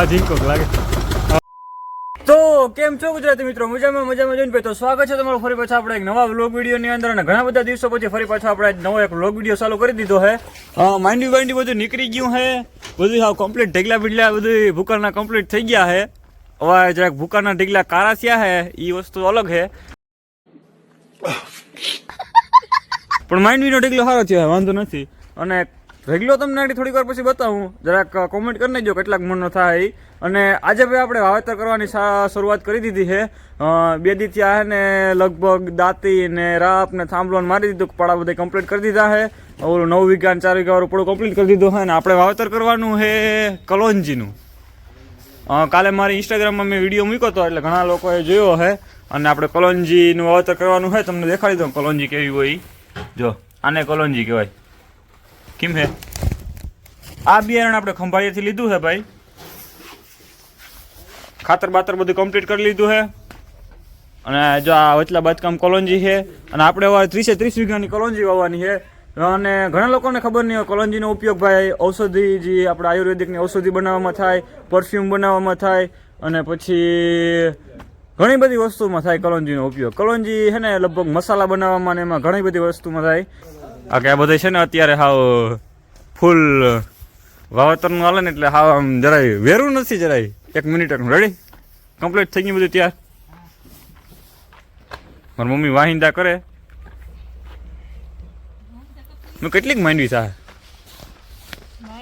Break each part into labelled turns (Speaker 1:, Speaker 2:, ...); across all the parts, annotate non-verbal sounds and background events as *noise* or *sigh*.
Speaker 1: Charging કોક લાગે. તો કેમ છો ગુજરાતી મિત્રો? મજામાં મજામાં જોઈને ભાઈ તો સ્વાગત છે તમારું ફરી પાછા આપણે એક નવા વ્લોગ વિડીયોની અંદર અને ઘણા બધા દિવસો પછી ફરી પાછા આપણે આજ નવો એક વ્લોગ વીડિયો ચાલુ કરી દીધો હે માંડવી વાંડી બધું નીકળી ગયું હે બધું હાવ કમ્પ્લીટ ઢગલા બિગલા બધું ભૂકાના કમ્પ્લીટ થઈ ગયા હે હવે જરાક ભૂકાના ઢગલા કારા થયા છે. એ વસ્તુ અલગ છે. *laughs* પણ માંડવીનો ઢગલો સારો થયો છે વાંધો નથી. અને રેગલો તમને આગળ થોડીક વાર પછી બતાવું. જરાક કોમેન્ટ કરી નાખજો કેટલાક મનનો થાય. અને આજે ભાઈ આપણે વાવેતર કરવાની શરૂઆત કરી દીધી છે. બે દી થયા ને લગભગ દાંતી ને રાપ ને થાંભલો મારી દીધું પડા બધા કમ્પ્લીટ કરી દીધા છે. ઓલું નવ વીઘા ચાર વીઘા પડું કમ્પ્લીટ કરી દીધું છે ને આપણે વાવેતર કરવાનું છે કલોંજીનું કાલે મારી ઇન્સ્ટાગ્રામમાં મેં વીડિયો મૂક્યો હતો એટલે ઘણા લોકોએ જોયો છે. અને આપણે કલોંજીનું વાવેતર કરવાનું છે. તમને દેખાડી દઉં કલોંજી કેવી હોય. જો, આને કલોંજી કહેવાય. કેમ છે આ બિયારણ આપણે ખંભાળિયાથી લીધું છે ભાઈ. ખાતર બાતર બધું કમ્પ્લીટ કરી લીધું છે અને જો આ વચલા બાંધકામ કોલોનજી છે, અને આપણે હવે ત્રીસે ત્રીસ વીઘાની કોલોનજી વાવવાની છે. અને ઘણા લોકોને ખબર નહીં હોય, કોલોનજીનો ઉપયોગ ભાઈ ઔષધિ જે આપણે આયુર્વેદિકની ઔષધિ બનાવવામાં થાય, પરફ્યુમ બનાવવામાં થાય, અને પછી ઘણી બધી વસ્તુમાં થાય કલોંજીનો ઉપયોગ. કલોંજી છે ને લગભગ મસાલા બનાવવામાં ને એમાં ઘણી બધી વસ્તુમાં થાય. આ કે બધા છે ને અત્યારે હાવ ફૂલ વાવેતરનું હાલે ને એટલે હાવ આમ જરાય વેરું નથી જરાય. એક મિનિટનું રેડી કમ્પ્લીટ થઈ ગયું બધું ત્યાર? મારી મમ્મી વાહિંદા કરે. મેં કેટલીક માંડવી થાય.
Speaker 2: ના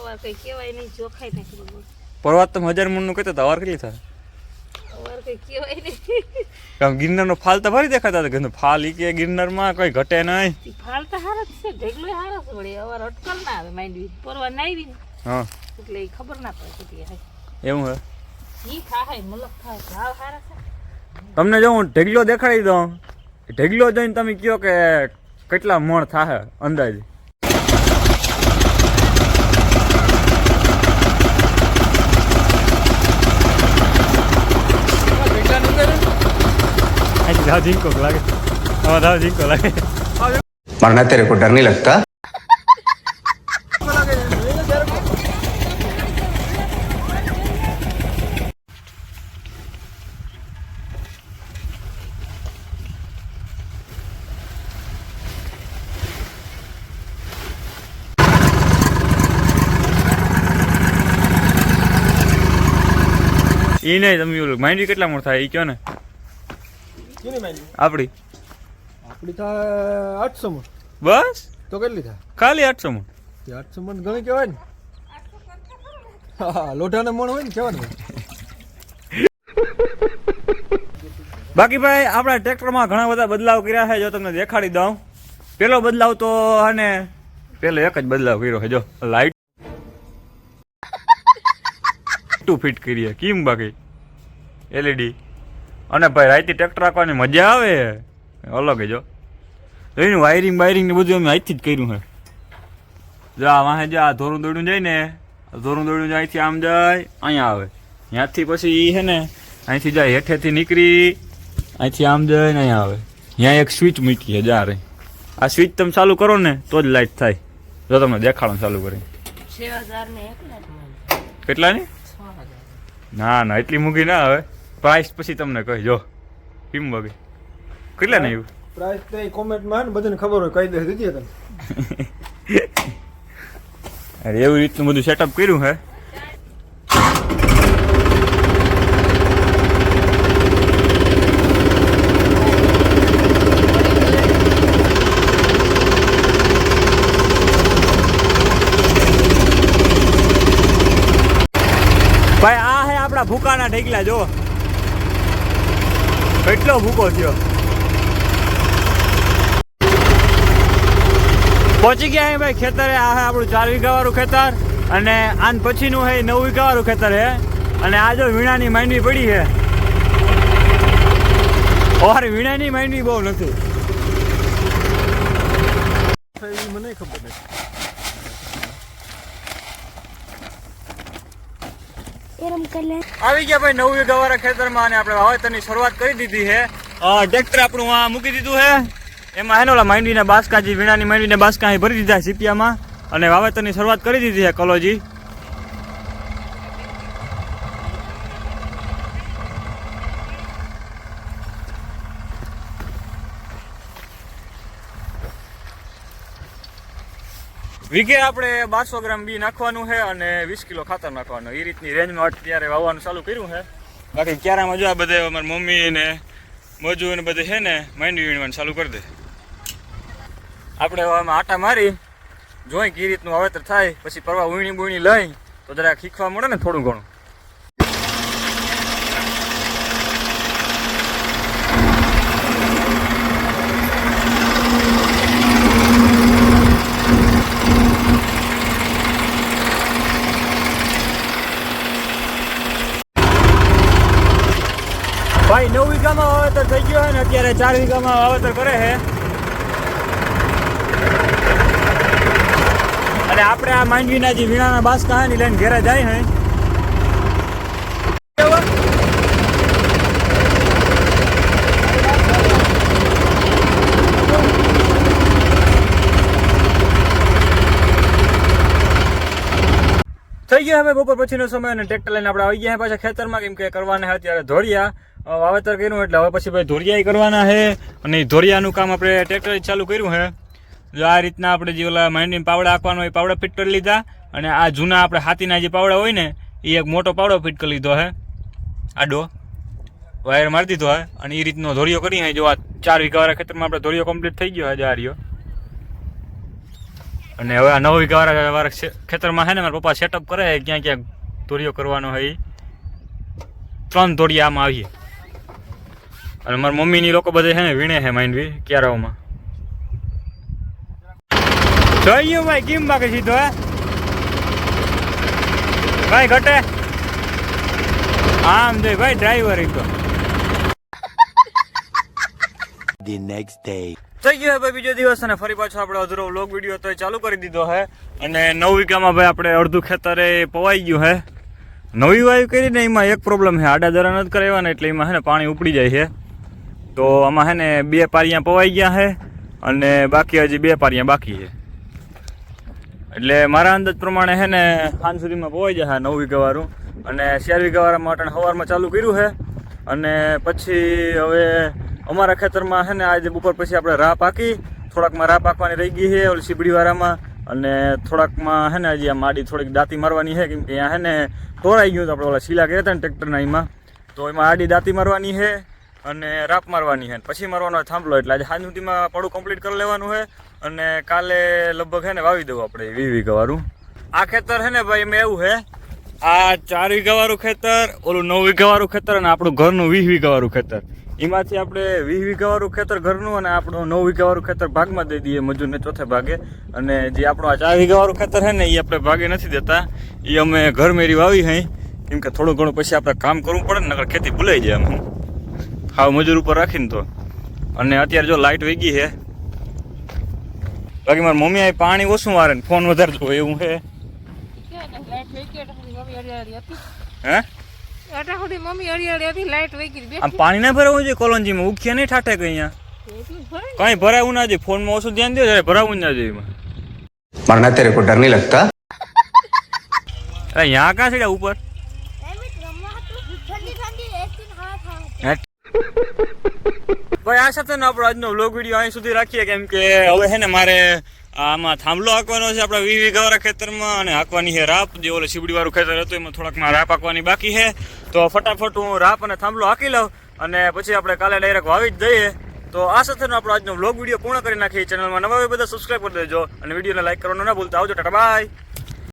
Speaker 2: અવાર.
Speaker 1: પરવાત તમે હજાર મણનું કહેતા હતા વાર કેટલી થાય? આમ ગિરનારનો ફાલ તો ભરી દેખાતા હતા કે ફાલ ઈ કે ગિરનારમાં કઈ ઘટે નહીં.
Speaker 2: ફાલ તો હારો છે ઢેગલો હારો વળે અવાર અટકલ ના આવે માંડવી પરવા ના આવી
Speaker 1: હા.
Speaker 2: એટલે ખબર ના પડે કેટલી
Speaker 1: એવું હે?
Speaker 2: ઈ થાય મલક થાય ભાવ હારા છે.
Speaker 1: તમને જો હું ઢેગલો દેખાડી દઉં ઢેગલો જોઈને તમે કહો કે કેટલા મણ થાય અંદાજે? ઝીંકો લાગે આમાં ઝીંકો લાગે
Speaker 3: मरना तेरे को डर नहीं लगता
Speaker 1: ઈ નહીં તમે ઓલું માંડવી કેટલા મણ થાય ઈ કયો ને આપડી.
Speaker 4: આપણી થાય આઠસો મણ
Speaker 1: બસ?
Speaker 4: તો કેટલી થાય?
Speaker 1: ખાલી આઠસો મણ
Speaker 4: આઠસો મણ ઘણી કહેવાય ને. હા લોઢાના મણ હોય ને કહેવાનું
Speaker 1: બાકી ભાઈ આપણા ટ્રેક્ટરમાં ઘણા બધા બદલાવ કર્યા છે. જો તમને દેખાડી દઉં. પેલો બદલાવ તો અને પેલો એક જ બદલાવ કર્યો છે. જો લાઈટ ટુ ફિટ કરીએ. કેમ બાકી? એલઈડી અને ભાઈ રાતે ટ્રેક્ટર રાખવાની મજા આવે. અલગ જ. એનું વાયરિંગ બાયરિંગ ને બધું અમે અહીંથી જ કર્યું છે. જો આ વાહે જો આ ધોરું દોડ્યું જાય ને ધોરું દોડ્યું જાય અહીંથી આમ જાય અહીંયા આવે. ત્યાંથી પછી એ છે ને અહીંથી જાય હેઠેથી નીકળી અહીંથી આમ જાય ને અહીંયા આવે. ત્યાં એક સ્વિચ મૂકી છે જા રહી આ સ્વિચ તમે ચાલુ કરો ને તો જ લાઇટ થાય. જો તમને દેખાડો ચાલુ કરી. કેટલાની ના ના? એટલી મૂકી ના આવે. પ્રાઇસ પછી તમને કહી જો. કેમ વગે કેટલા નહીં
Speaker 4: પ્રાઇસ તો એ કોમેન્ટમાં ને બધાને ખબર હોય કહી દે દીધી તમે *laughs*
Speaker 1: અરે એવી રીતનું બધું સેટઅપ કર્યું હે? ભાઈ આ હે આપણા ભૂકાના ઢેકલા જો. કેટલો ભૂકો થયો પહોંચી ગયા હે ભાઈ ખેતરે. આ હે આપણું ચાર વીઘા વાળું ખેતર. અને આન પછીનું હે નવ વીઘા વાળું ખેતર હે. અને આ જો વીણાની માંડવી પડી છે ઓર વીણાની માંડવી બહુ નથી.
Speaker 4: મને ખબર નથી.
Speaker 1: આવી ગયા ભાઈ નવ વીઘા વાળા ખેતરમાં અને આપણે વાવેતરની શરૂઆત કરી દીધી છે. ટ્રેક્ટર આપણું આ મૂકી દીધું છે. એમાં હેનોલા માંડવીના બાસકા વીણાની માંડવીના બાસકા ભરી દીધા સીપિયામાં અને વાવેતરની શરૂઆત કરી દીધી છે કલોજી. વીઘે આપણે બારસો ગ્રામ બી નાખવાનું છે અને વીસ કિલો ખાતર નાખવાનું. એ રીતની રેન્જમાં અત્યારે વાવવાનું ચાલુ કર્યું છે. બાકી ક્યારામાં જો આ બધે અમારી મમ્મી ને મજુ ને બધે છે ને માંડવી વીણવાનું ચાલુ કરી દે. આપણે આમાં આટા મારી જોઈ કે રીતનું વાવેતર થાય, પછી પરવા ઉણી બુણી લઈ, તો જરાક શીખવા મળે ને થોડું ઘણું ભાઈ નવ વીઘામાં વાવેતર થઈ ગયું હોય ને, અત્યારે ચાર વીઘામાં વાવેતર કરે છે. અને આપણે આ માંડવીના જે વીણાના બાસકા હે ને લઈને ઘેરે જાય હે થઈ ગયો હવે બપોર પછીનો સમય અને ટ્રેક્ટર લઈને આપણે આવી ગયા પાછા ખેતરમાં, કેમ કે કરવાના અત્યારે ધોરિયા. વાવેતર કર્યું એટલે હવે પછી ભાઈ ધોરિયા કરવાના છે. અને ધોરિયાનું કામ આપણે ટ્રેક્ટર ચાલુ કર્યું છે. જો આ રીતના આપણે જે ઓલા માંડીને પાવડા આપવાનો હોય પાવડા ફિટ કરી લીધા. અને આ જૂના આપણે હાથીના જે પાવડા હોય ને એ એક મોટો પાવડો ફિટ કરી લીધો છે. આડો વાયર મારી દીધો હે અને એ રીતનો ધોરિયો કરી હે જો આ ચાર વીઘાવાળા ખેતરમાં આપણે ધોરિયો કમ્પ્લીટ થઈ ગયો છે આ અને હવે આ નવ વીઘાવાળા વાળા ખેતરમાં છે ને, મારા પપ્પા સેટઅપ કરે ક્યાં ક્યાં ધોરિયો કરવાનો હોય ત્રણ ધોરિયા આમાં આવીએ. અને મારા મમ્મીની લોકો બધા છે ને વીણે છે માંડવી ક્યારાઓમાં. જોઈ ગયું ભાઈ કેમ બાકી સીધો હે? ભાઈ ઘટે. આમ જોઈ ભાઈ ડ્રાઈવર એ તો.
Speaker 5: ધી નેક્સ્ટ ડે
Speaker 1: થઈ ગયો હે ભાઈ બીજો દિવસ અને ફરી પાછો આપણે અધૂરો વ્લોગ વીડિયો તો ચાલુ કરી દીધો હે અને નવ વીઘામાં ભાઈ આપણે અડધું ખેતરે પવાઈ ગયું હે નવી વાયુ કરીને એમાં એક પ્રોબ્લેમ છે. આડા દરા નથી કરાવ્યા ને એટલે એમાં છે ને પાણી ઉપડી જાય છે. તો આમાં હે ને બે પારિયા પવાઈ ગયા છે અને બાકી હજી બે પારિયા બાકી છે એટલે મારા અંદાજ પ્રમાણે હે ને સાંજ સુધીમાં પવાઈ જશે નવ વીઘાવાળું અને ચાર વીઘાવાળા માટે સવારમાં ચાલુ કર્યું છે અને પછી હવે અમારા ખેતરમાં છે ને આજે બપોર પછી આપણે રાહ પાકી. થોડાકમાં રાહ પાકવાની રહી ગઈ છે ઓલી સીબડીવાળામાં અને થોડાકમાં હે ને હજી આ માડી થોડીક દાંતી મારવાની છે કેમ કે અહીંયા છે ને તોરાઈ ગયું તો આપણે ઓલા શીલા કહેતા ને ટ્રેક્ટરના એમાં. તો એમાં આડી દાંતી મારવાની છે અને રાપ મારવાની છે પછી મારવાનો થાંભલો, એટલે આજે સાંજ સુધીમાં પડું કમ્પ્લીટ કરી લેવાનું છે અને કાલે લગભગ હે ને વાવી દઉં આપણે વીસ વીઘાવાળું આ ખેતર છે ને ભાઈ, એમાં એવું છે આ ચાર વીઘાવાળું ખેતર, ઓલું નવ વીઘાવાળું ખેતર અને આપણું ઘરનું વીસ વીઘાવાળું ખેતર. એમાંથી આપણે વીસ વીઘાવાળું ખેતર ઘરનું અને આપણું નવ વીઘાવાળું ખેતર ભાગમાં દઈ દઈએ મજૂરને ચોથે ભાગે. અને જે આપણું આ ચાર વીઘાવાળું ખેતર છે ને એ આપણે ભાગે નથી દેતા. એ અમે ઘર મેરી વાવી હઈ કેમ કે થોડું ઘણું પછી આપણે કામ કરવું પડે ને, નકર ખેતી ભૂલાઈ જાય આમ. હાવ મજૂર ઉપર રાખીને તો. અને અત્યારે જો લાઇટ વહી ગઈ છે. બાકી મારી મમ્મી આ પાણી ઓછું મારે ને ફોન વધારે જોવે એવું છે. હે? પાણી ના ભરાવું જોઈએ કોલોનજીમાં? ઉખ્યા નહીં ઠાઠે કઈ અહીંયા? કઈ ભરાવું ના જોઈએ. ફોનમાં ઓછું ધ્યાન દો ભરાવું ના જોઈએ
Speaker 3: મારા તેરે કો ડર નહીં લગતા
Speaker 1: અરે યહાં ક્યાં છે ઉપર. ભાઈ, આ સાથે આપણો આજનો વ્લોગ વીડિયો અહીં સુધી રાખીએ, કેમ કે હવે છે ને મારે આમાં થાંભલો હાંકવાનો છે આપણા વિવિધ ગવરા ખેતરમાં અને હાંકવાની છે રાપ. જે ઓલે સીબડીવાળું ખેતર હતું, એમાં થોડાકમાં રાપ હાંકવાની બાકી છે. તો ફટાફટ હું રાપ અને થાંભલો હાંકી લઉં અને પછી આપણે કાલે ડાયરેક્ટ વાવી જ જઈએ તો આ સાથેનો આપણો આજનો વ્લોગ વીડિયો પૂર્ણ કરી નાખીએ. ચેનલમાં નવા બધા સબસ્ક્રાઈબ કરી દેજો અને વિડીયોને લાઈક કરવાનું ના ભૂલતા. આવજો, ટાટા, બાય.